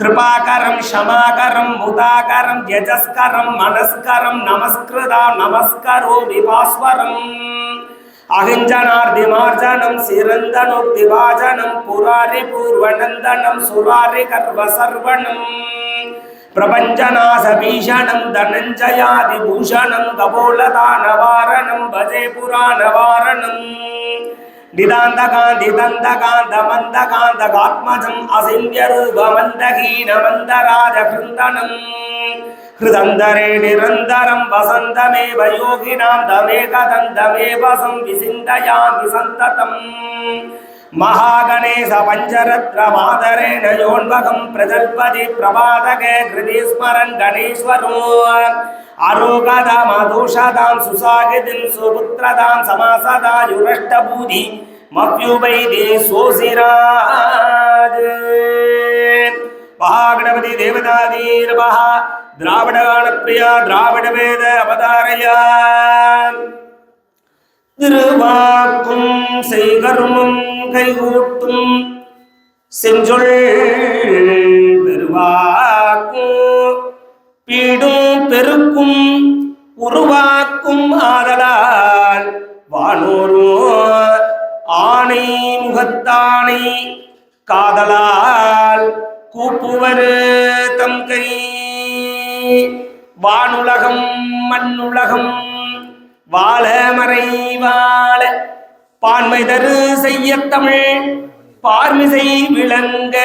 कृपाकरं क्षमाकरं मुदाकरं यजस्करं मनस्करं नमस्कृता नमस्करो विभास्वरम् நிதாந்த காந்தி தந்த காந்த மந்த காந்த காத்மஜம் அசிந்திய ரூபமந்தகீன மந்தராஜ வசந்தமே महागणेश पञ्चरत्र मादरेण योन्वकं प्रजल्पति प्रभातके हृदि स्मरन् गणेश्वरो अरोगदामदोषदां सुसागिदिं सुपुत्रदां समासदायुरष्टबुधि मप्युपैदे सोऽसिराज महागणपति देवतादीर्वः द्राविडगाणप्रिया द्राविडवेद अवतारया திருவாக்கும் செய்கருமம் கைகூட்டும். செஞ்சொல் பெருவாக்கும் பீடும் பெருக்கும் உருவாக்கும் ஆதலால் வானோரோ ஆணை முகத்தானை காதலால் கூப்புவர் தம் கை. வானுலகம் மண்ணுலகம் வாழ மறை வாழ. பான்மை தரு செய்ய தமிழ் பார்மிசை விளங்க.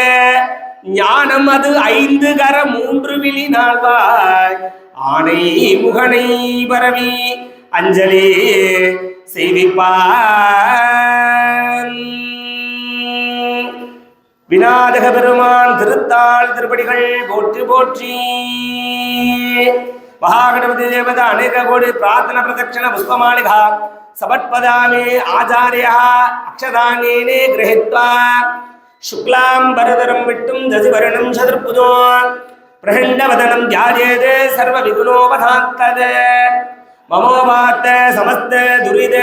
ஞானம் அது ஐந்து கர மூன்று விழி நாள்வாய். ஆனை முகனை பரவி அஞ்சலி செய்விப்பான். விநாதக பெருமான் திருத்தாள் திருப்படிகள் போற்றி போற்றி. மகாகணபதி தேவத அநேக கோடி பிரார்த்தன பிரதட்சண புஷ்பமாளிகா. சமர்ப்பதாமி ஆச்சாரியா அக்ஷதாங்கேனே கிரகித்வா. சுக்லாம் பரதரம் விட்டும் தசிவரணம் சதுர்புஜோ பிரகண்டவதனம் தியாஜேதே சர்வ விகுணோபதாத்தத மமோபாத்த சமஸ்த துரித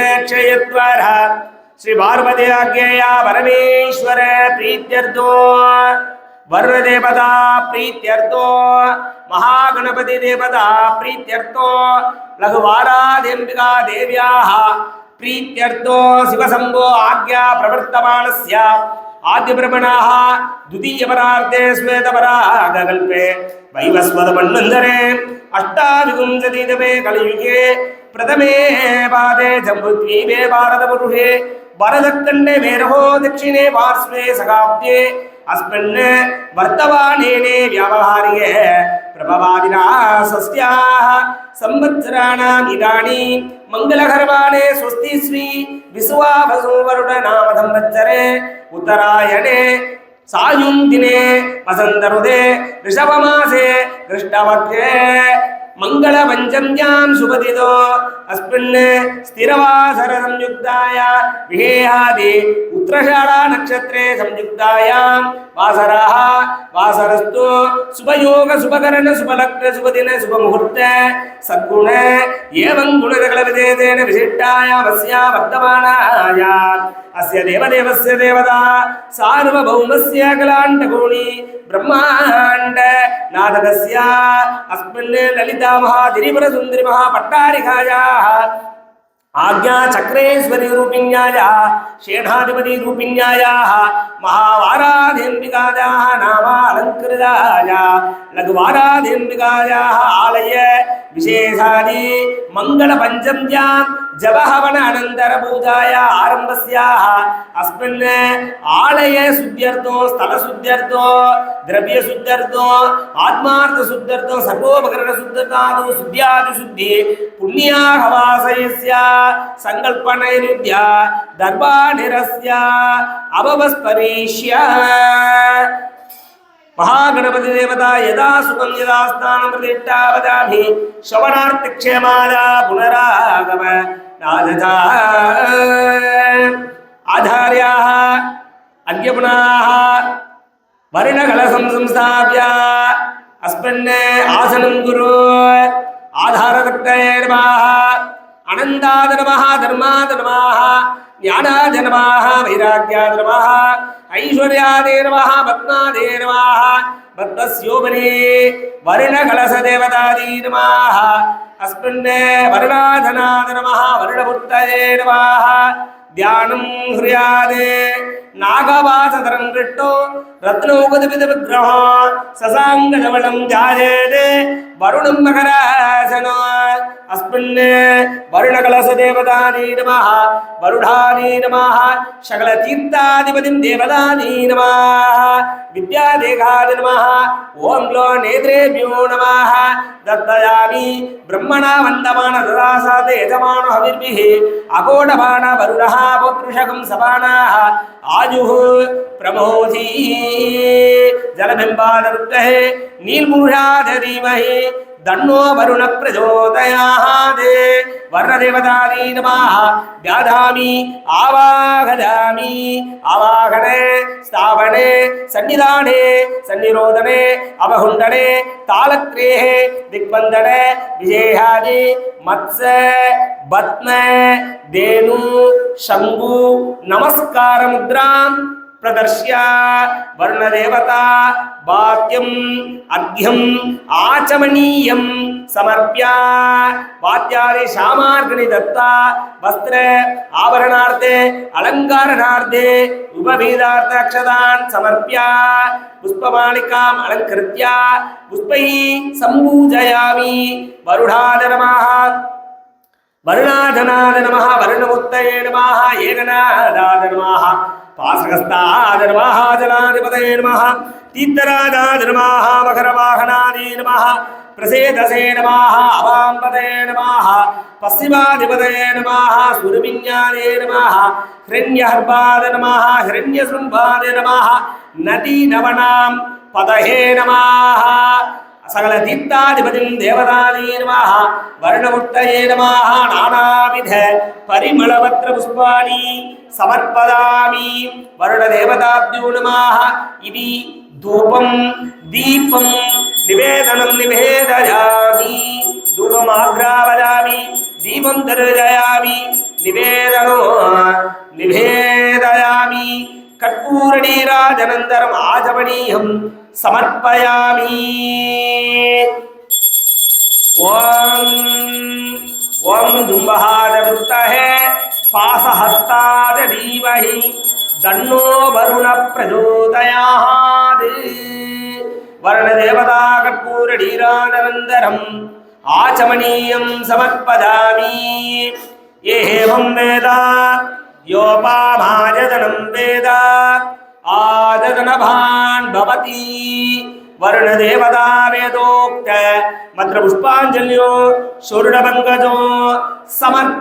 ಗಣಪತಿ ದೇವತಾ ಪ್ರೀತ್ಯರ್ಥೋ ಲಘುವಾರಾಧೆಂಬಿಕಾ ದೇವ್ಯಾಹ ಪ್ರೀತ್ಯರ್ಥೋ ಶಿವಸಂಭೋ ಆಜ್ಞಾ ಪ್ರವರ್ತಮಾನಸ್ಯ ಆದ್ಯಬ್ರಹ್ಮಣಾಹ ದ್ವಿತೀಯಪರಾರ್ಧೆ ಸ್ವೇತಪರಾಗಲ್ಪೆ ವೈವಸ್ವದ ಮಣ್ಣಂದರೆ ಅಷ್ಟಾವಿಗುಂಜತೀತಮೇ ಕಲಿಯುಗೆ ಪ್ರಥಮೇ ಪಾದೆ ಜಂಬುದ್ವೀಪೇ ಭಾರತಪುರುಷೇ ವರದಕ್ಕಂಡೆ ಮೇರಹೋ ದಕ್ಷಿಣೇ ಪಾರ್ಶ್ವೇ ಸಗಾಬ್ಧೆ ಅಸ್ಮಿನ್ ವರ್ತಮಾನೇನೆ ವ್ಯವಹಾರಿಗೆ ಪ್ರಭವಾದಿನ ಸಸ್ಯ ಸಂವತ್ಸರಾಣಾಂ ಇದಾನಿ ಮಂಗಲಕರವಾಣೆ ಸ್ವಸ್ತಿ ಶ್ರೀ ವಿಸುವಾಭಸೋವರುಣ ನಾಮ ಸಂವತ್ಸರೆ ಉತ್ತರಾಯಣೆ ಸಾಯುಂ ದಿನೇ ವಸಂತ ಋದೆ ವೃಷಭ ಮಾಸೆ ಕೃಷ್ಣವರ್ಗೆ மங்கள பஞ்சம்யாம் சுபதிதோ. அஸ்மின் ஸ்திரவாசர சம்யுக்தாய விஹேயாதி உத்திரஷாடா நட்சத்திரே சம்யுக்தாயாம். வாசராக வாசரஸ்து சுபயோக சுபகரண சுபலக்ன சுபதின சுபமுகூர்த்த சத்குண ஏவம் குணரகல விஜயதேன விசிஷ்டாயா வஸ்யா అస్య దేవదేవస్య దేవతా సార్వభౌమస్య అఖలాండ గోణి బ్రహ్మాండ నాదకస్య అస్మిన్ లలితా మహాదిరిపుర సుందరి మహాపట్టారికాయా ఆజ్ఞా చక్రేశ్వరి రూపిణ్యాయా షేఢాధిపతి రూపిణ్యాయా మహావారాధేంబికాయా నామాలంకృతాయా లఘువారాధేంబికాయా ఆలయ विशेषादि मङ्गलपञ्चम्यां जपहवन अनन्तरपूजाय आरम्भस्याः अस्मिन् आलये शुद्ध्यर्थो स्थलशुद्ध्यर्थो द्रव्यशुद्ध्यर्थो आत्मार्थशुद्ध्यर्थो सर्वोपकरणशुद्धतादौ शुद्ध्यादिशुद्धि पुण्याहवासयस्य सङ्कल्पनैरुद्ध्य दर्भानिरस्य మహాగణపతి దేవత యదా సుఖం యదా స్నానం ప్రతిష్టావదామి శవనార్థి క్షేమాదా పునరాగమ రాజధా ఆధార్యాः అర్యపుణాः వర్ణకలసం సంస్థాప్య అస్మిన్ ఆసనం గురు ఆధారదత్తయే నమः అనందాద నమః ధర్మాద నమः ஞானாஜ நமாக வைராக்கியா நமாக ஐஸ்வர்யாதே நமாக பத்மாதே நமாக பத்மஸ்யோபனே வருணகலச தேவதாதீ நமாக அஸ்மின் வருணாதநாத நமாக வருணபுத்தயே நமாக தியானம் ஹிரியாதே நாகவாசதரம் கிருட்டோ ரத்னோபதிபித விக்கிரகம் சசாங்க நவனம் ஜாயேத வருணம் மகராசனோ அஸ்மின் வருணகலச தேவதானே நமः வருடானே நமः சகல தீர்த்தாதிபதிம் தேவதானே நமः வித்யாதேகாதி நமः ஓம் க்ளோ நேத்ரேபியோ நமः தத்தயாமி பிரம்மணா வந்தமான ததாசாத யஜமானோ ஹவிர்பிः அகோடபான வருணः புருஷகம் சபானாः वायु प्रबोधि जलबिंबादरुक्तः नीलमुह्याधीमहि वरुण प्रचोदयाद வர்ணதேவதாதி நமாக தியாதாமி ஆவாகதாமி ஆவாகனே ஸ்தாபனே சன்னிதானே சன்னிரோதனே அவகுண்டனே தாளத்ரேஹே திக்பந்தன விஜேஹாதி மத்ச பத்ம தேனு சங்கு நமஸ்கார முத்ராம் प्रदर्श्य वर्णदेवता वाक्यम् अर्घ्यम् आचमनीयं समर्प्य वाद्यादि सामाग्रि दत्ता वस्त्र आभरणार्थे अलङ्कारणार्थे उपभेदार्थ अक्षतान् समर्प्य पुष्पमालिकाम् अलङ्कृत्य पुष्पैः सम्पूजयामि वरुणाय नमः வருணாஜனாத நமः வருணமுத்தயே நமः ஏகநாதாத நமः பாசகஸ்தாத நமः ஜனாதிபதயே நமः தீர்த்தராஜாத நமः மகரவாகனாதி நமः பிரசேதசே நமः அவாம்பதே நமः பশ্চিமாதிபதயே நமः சுருவிஞ்ஞானே நமः ஹிரண்யஹர்பாத நமः ஹிரண்யசும்பாத நமः நதி நவனாம் பதஹே நமः சகல தீர்த்தாதிபதிம் தேவதானே நமः வருணமுக்தயே நமः நானாவித பரிமளவத்ர புஷ்பாணி சமர்ப்பதாமி வருணதேவதாப்தியோ நமः இது தூபம் தீபம் நிவேதனம் நிவேதயாமி தூபமாக்ராவயாமி தீபம் தர்ஜயாமி நிவேதனோ நிவேதயாமி ஓம் தும்பகார விருத்தகே பாசஹஸ்தாத தீமஹி தன்னோ வருண பிரச்சோதயாது வருண தேவதா கற்பூர டீரானந்தரம் ஆச்சமணீயம் சமர்ப்பதாமி ஏவம் வேதா யோபாமாஜதனம் வேதா ஆஜதனபான் பவதி भवति वर्णदेवता वेदोक्त मत्र पुष्पाञ्जल्यो शूर्णपङ्कजो समर्प